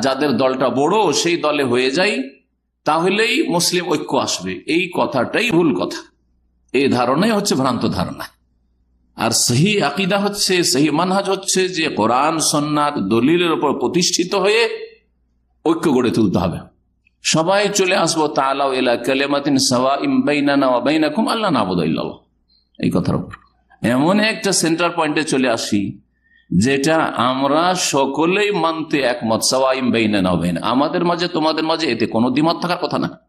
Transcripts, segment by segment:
যাদের দলটা বড়, সেই দলে হয়ে যায় তাহলেই মুসলিম ঐক্য আসবে। এই কথাটাই ভুল কথা। এই ধারণাই হচ্ছে ভ্রান্ত ধারণা। আর সহি আকিদা হচ্ছে, সহি মানহাজ হচ্ছে যে কোরআন সন্ন্যার দলিলের ওপর প্রতিষ্ঠিত হয়ে ঐক্য গড়ে তুলতে হবে। সবাই চলে আসব তালাও এলা এই কথার উপর। এমন একটা সেন্টার পয়েন্টে চলে আসি যেটা আমরা সকলেই মানতে একমত, সওয়াইম বেইনা না আমাদের মাঝে, তোমাদের মাঝে এতে কোনো দ্বিমত থাকার কথা না।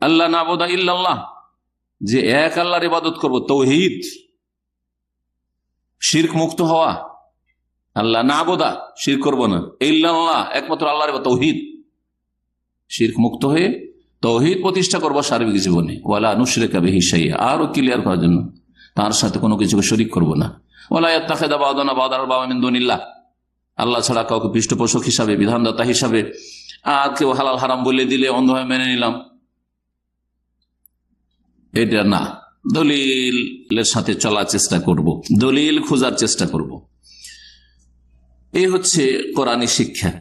আল্লাহ না নাবুদা ইল্লাল্লাহ, যে এক আল্লাহর ইবাদত করব, তৌহিদ, শির্ক মুক্ত হওয়া। আল্লাহ না বোধা শির করব না। ইল্লাল্লাহ, একমাত্র আল্লাহর তৌহিদ। শির্ক মুক্ত হয়ে তৌহিদ প্রতিষ্ঠা করব সার্বিক জীবনে। ওয়ালা নুসরে কাবে হিসাই আরও ক্লিয়ার করার জন্য তার সাথে কোনো কিছুকে শরিক করব না। আল্লাহ ছাড়া কাউকে পৃষ্ঠপোষক হিসাবে, বিধানদাতা হিসাবে আর কেউ হালাল হারাম বলে দিলে অন্ধ হয়ে মেনে নিলাম। এটা না। দলিলের সাথে চলার চেষ্টা করব। দলিল খোঁজার চেষ্টা করব। এই হচ্ছে কোরআনী শিক্ষা।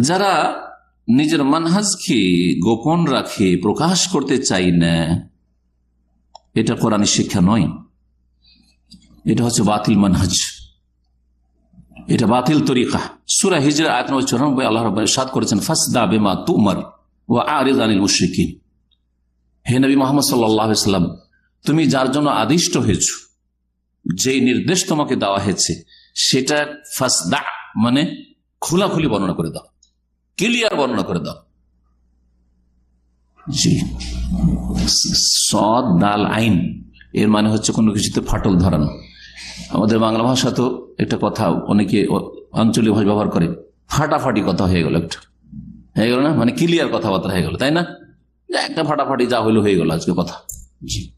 যারা নিজের মানহাজকে গোপন রাখে, প্রকাশ করতে চাই না, এটা কোরআনী শিক্ষা নয়। এটা হচ্ছে বাতিল মানহাজ। এটা বাতিল তরিকা। সুরা হিজরা, আয়াত নম্বর চৌরানব্বই, আল্লাহ রব সাদ করেছেন, ফাসদা বেমা তুমার ও আরিদ আনিল মুশরিকিন। হে নবী মোহাম্মদ সাল্লাম তুমি যার জন্য আদিষ্ট হয়েছ যে নির্দেশ তোমাকে দেওয়া হয়েছে, সেটা ফাসদা মানে খোলাখুলি বর্ণনা করে দাও, ক্লিয়ার বর্ণনা করে দাও। জি। সদ, দাল, আইন, এর মানে হচ্ছে কোনো কিছুতে ফাটল ধরানো। আমাদের বাংলা ভাষা তো একটা কথা অনেকে আঞ্চলিক ভাষা ব্যবহার করে ফাটাফাটি কথা হয়ে গেল একটা। হয়ে গেল না? মানে ক্লিয়ার কথাবার্তা হয়ে গেল তাই না? একটা ফাটাফাটি যা হইল হয়ে গেল আজকে কথা। জি।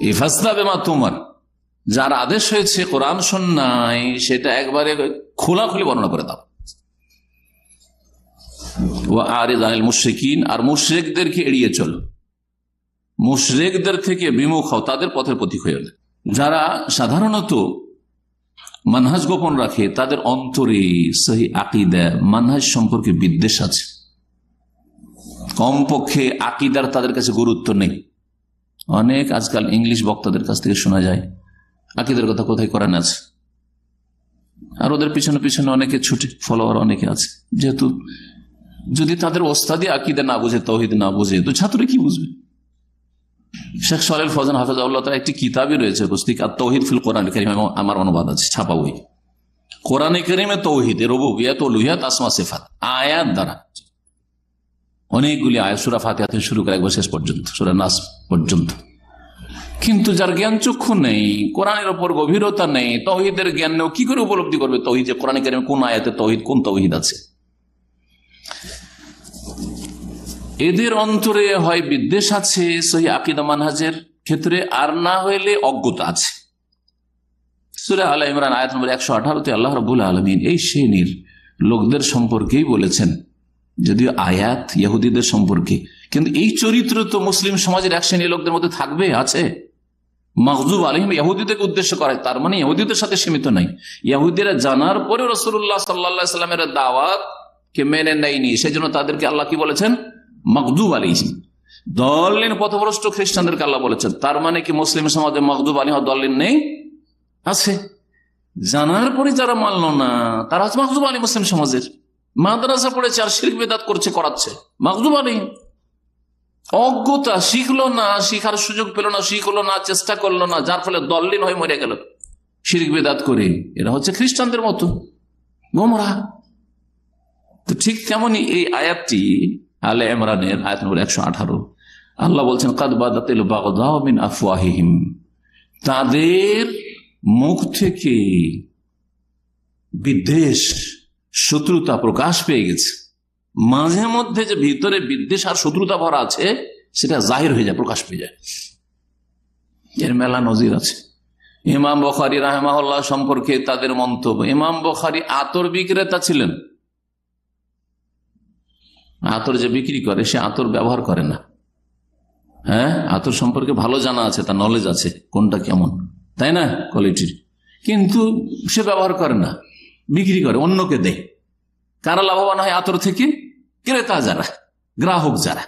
এই ফাস্তাবে মা তোমার যার আদেশ হয়েছে কোরআন সন্ন্যায় সেটা একবারে খোলাখুলি বর্ণনা করে দাও। ও আরে জানিল মুশ্রিকিন আর মুশ্রেকদেরকে এড়িয়ে চলো। মুশরেকদের থেকে বিমুখ হও তাদের পথের প্রতীক হয়ে যারা সাধারণত মানহাজ গোপন রাখে, তাদের অন্তরে সহি আকিদা, মানহাজ সম্পর্কে বিদ্বেষ আছে। কমপক্ষে আকিদার তাদের কাছে গুরুত্ব নেই। অনেক আজকাল ইংলিশ বক্তাদের কাছ থেকে শোনা যায়, আকিদের কথা কোথায় করেন আছে? আর ওদের পিছনে পিছনে অনেকে ছুটে, ফলোয়ার অনেকে আছে। যেহেতু যদি তাদের ওস্তাদি আকিদা না বুঝে, তহিদ না বুঝে, তো ছাত্র কি বুঝবে? শেখ সালেল ফজান হাফিজাউল্লাহ তার একটি কিতাবই রয়েছে, পুস্তিক তৌহিদ ফিল কোরআন করিম আমার অনুবাদ আছে ছাপা বই কোরআনে করিমে তৌহিদ রবুবিয়াত লুহিয়াত আসমা সেফাত, আয়াত দ্বারা। অনেকগুলি আয়াত, সুরা ফাতিহা থেকে শুরু করে একবার শেষ পর্যন্ত, সুরা নাস পর্যন্ত। কিন্তু যার জ্ঞান চক্ষু নেই, কোরআনের ওপর গভীরতা নেই, তহিদের জ্ঞান নেই কি করে উপলব্ধি করবে তহিদ? যে কোরআন করিমে কোন আয়াতে তহিদ, কোন তহিদ আছে? এদের অন্তরে হয় বিদ্বেষ আছে, সহি আকিদা মানহাজের ক্ষেত্রে আর না হইলে অজ্ঞতা আছে। সুরা আল্লাহ ইমরান আয়াত নম্বর একশো আঠারোতে আল্লাহ রবুল আলমিন এই শ্রেণির লোকদের সম্পর্কেই বলেছেন, যদিও আয়াত ইহুদিদের সম্পর্কে, কিন্তু এই চরিত্র তো মুসলিম সমাজের এক শ্রেণির লোকদের মধ্যে থাকবে, আছে। মকজুব আলহিম ইহুদিদেরকে উদ্দেশ্য করে, তার মানে ইহুদিদের সাথে সীমিত নাই। ইহুদিরা জানার পরে রসুল্লাহ সাল্লা সাল্লামের দাওয়াত কে মেনে নেয়নি সেই জন্য তাদেরকে আল্লাহ কি বলেছেন? মকদুব আলিহিম দলিন পথভ্রষ্ট খ্রিস্টানদেরকে আল্লাহ বলেছেন। তার মানে কি মুসলিম সমাজে মকদুব আলী দলিন নেই? আছে। জানার পরে যারা মানল না, তারা হচ্ছে মকদুব আলী মুসলিম সমাজের। মাদ্রাসা পড়েছে আর শিল্প বেদাত করছে, করাচ্ছে। মকদুব আলী। অজ্ঞতা, শিখলো না, শিখার সুযোগ পেল না, শিখলো না, চেষ্টা করল না, যার ফলে দল্লিন হয়ে মরে গেল। শিরিক বেদাত করে। এরা হচ্ছে খ্রিস্টানদের মতো। গোমরা। তো ঠিক তেমনই এই আয়াতটি আলে ইমরানের আয়াত নম্বর একশো আঠারো। আল্লাহ বলছেন কাদবাদাতিল বাগদামিন আফওয়াহিম তাদের মুখ থেকে বিদ্বেষ, শত্রুতা প্রকাশ পেয়ে গেছে। মাঝে মধ্যে যে ভিতরে বিদ্বেষ আর শত্রুতা ভরা আছে, সেটা জাহির হয়ে যায়, প্রকাশ পেয়ে যায়। এর মেলা নজির আছে। ইমাম বখারি রাহেমাহুল্লাহ সম্পর্কে তাদের মন্তব্য, ইমাম বখারি আতর বিক্রেতা ছিলেন। আতর যে বিক্রি করে, সে আতর ব্যবহার করে না। হ্যাঁ? আতর সম্পর্কে ভালো জানা আছে, তার নলেজ আছে, কোনটা কেমন। তাই না? কোয়ালিটির কিন্তু সে ব্যবহার করে না, বিক্রি করে, অন্যকে দেয়। কারা লাভবান হয় আতর থেকে? ক্রেতা যারা, গ্রাহক যারা।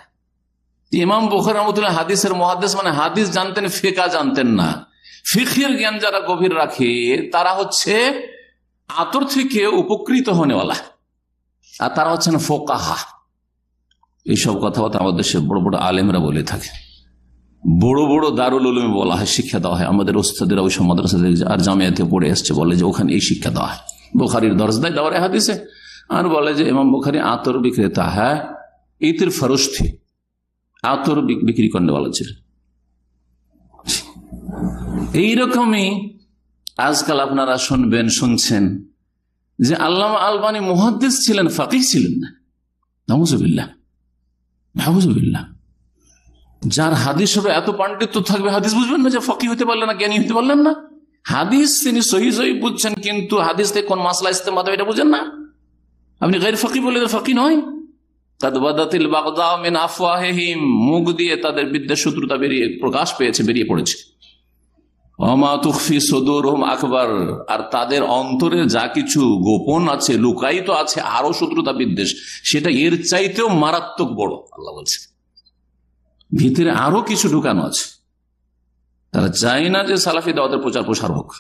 ইমাম বুখার রহমতুল্লাহ হাদিসের মহাদেশ মানে হাদিস জানতেন, ফেকা জানতেন না। ফিখের জ্ঞান যারা গভীর রাখে, তারা হচ্ছে আতর থেকে উপকৃত হনেওয়ালা আর তারা হচ্ছেন ফোকাহা। এইসব কথাবার্তা আমাদের দেশে বড় বড় আলেমরা বলে থাকে। বড় বড় দারুল উলুমে বলা হয়, শিক্ষা দেওয়া হয়। আমাদের ওস্তাদের ওই সব মাদ্রাসা আর জামিয়াতে পড়ে এসছে, বলে যে ওখানে এই শিক্ষা দেওয়া হয়। বোখারির দরজ দেয় দেওয়ার হাদিসে। আর বলে যে ইমাম বোখারি, আতর বিক্রেতা হ্যাঁ ইতির ফরস থি। আতর বিক্রি করতে বলা ছিল এইরকমই আজকাল আপনারা শুনবেন, শুনছেন যে আল্লাহ আলবানী মুহাদ্দিস ছিলেন, ফাকিহ ছিলেন না। নামুজবিল্লা যার হাদিস হবে এত পাণ্ডিত্য থাকবে, হাদিস বুঝবেন না যে ফকি হতে পারলেন না, জ্ঞানী হতে পারলেন না? হাদিস তিনি সহি সহি বুঝছেন, কিন্তু হাদিস থেকে কোন মাসলা ইস্তেম এটা বুঝেন না? আপনি গাইর ফকি বলে ফকি নয়। মুখ দিয়ে তাদের বিদ্যা শত্রুতা বেরিয়ে, প্রকাশ পেয়েছে, বেরিয়ে পড়েছে। অমা তুফি সদুরহম আকবর। আর তাদের অন্তরে যা কিছু গোপন আছে, লুকায়িত আছে আরও শত্রুতা বিদ্বেষ, সেটা এর চাইতেও মারাত্মক বড়, আল্লাহ বলছে। ভিতরে আরও কিছু ঢুকানো আছে। তারা চায় না যে সালাফি দাওয়াতের প্রচার প্রসার হোক।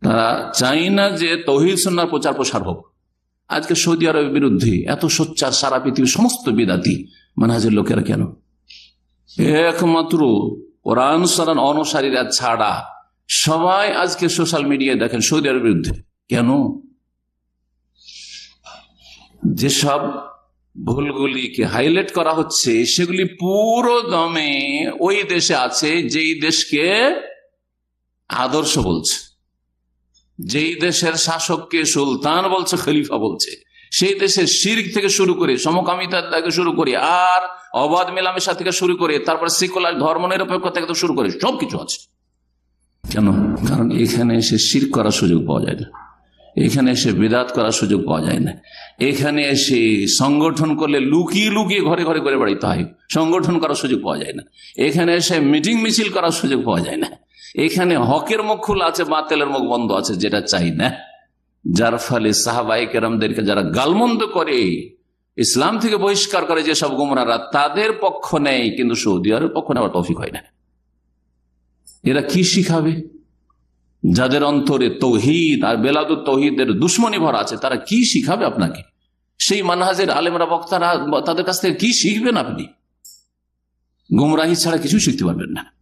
তারা চায় না যে তহিদ সন্ন্যার প্রচার প্রসার হোক। আজকে সৌদি আরবের বিরুদ্ধে এত সোচ্চার, সারা পৃথিবীর সমস্ত বিদাতি, মানহাজের লোকেরা কেন? একমাত্র কোরআন সালান অনুসারীরা ছাড়া সবাই আজকে সোশ্যাল মিডিয়ায় দেখেন সৌদি আরবের বিরুদ্ধে। কেন? যেসব ভুলগুলিকে হাইলাইট করা হচ্ছে, সেগুলি পুরো দমে ওই দেশে আছে, যেই দেশকে আদর্শ বলছে। যেই দেশের শাসককে সুলতান বলছে, খলিফা বলছে। সেই দেশের শিরিক থেকে শুরু করে সমকামিতা থেকে শুরু করে, আর অবাধ মেলামেশা থেকে শুরু করে, তারপর সেকুলার ধর্ম নিরপেক্ষ থেকে শুরু করে, সবকিছু আছে। কেন? কারণ এখানে এসে শির করার সুযোগ পাওয়া যায় না। এখানে এসে বেদাত করার সুযোগ পাওয়া যায় না। এখানে এসে সংগঠন করলে লুকিয়ে লুকিয়ে ঘরে ঘরে করে বেড়াইতে হয়। সংগঠন করার সুযোগ পাওয়া যায় না। এখানে এসে মিটিং মিছিল করার সুযোগ পাওয়া যায় না। এখানে হকের মুখ খোলা আছে, বাতেলের মুখ বন্ধ আছে, যেটা চাই না। যার ফলে সাহাবাই কেরামদেরকে যারা গালমন্দ করে ইসলাম থেকে বহিষ্কার করে যেসব গুমরারা তাদের পক্ষ নেই, কিন্তু সৌদি আরবের পক্ষ নেওয়ার তফিক হয় না। এরা কি শিখাবে? যাদের অন্তরে তৌহিদ আর বেলাদুর তৌহিদের দুশ্মনী ভরা আছে, তারা কি শিখাবে আপনাকে? সেই মানহাজের আলেমরা, বক্তারা, তাদের কাছ থেকে কি শিখবেন আপনি? গুমরাহি ছাড়া কিছু শিখতে পারবেন না।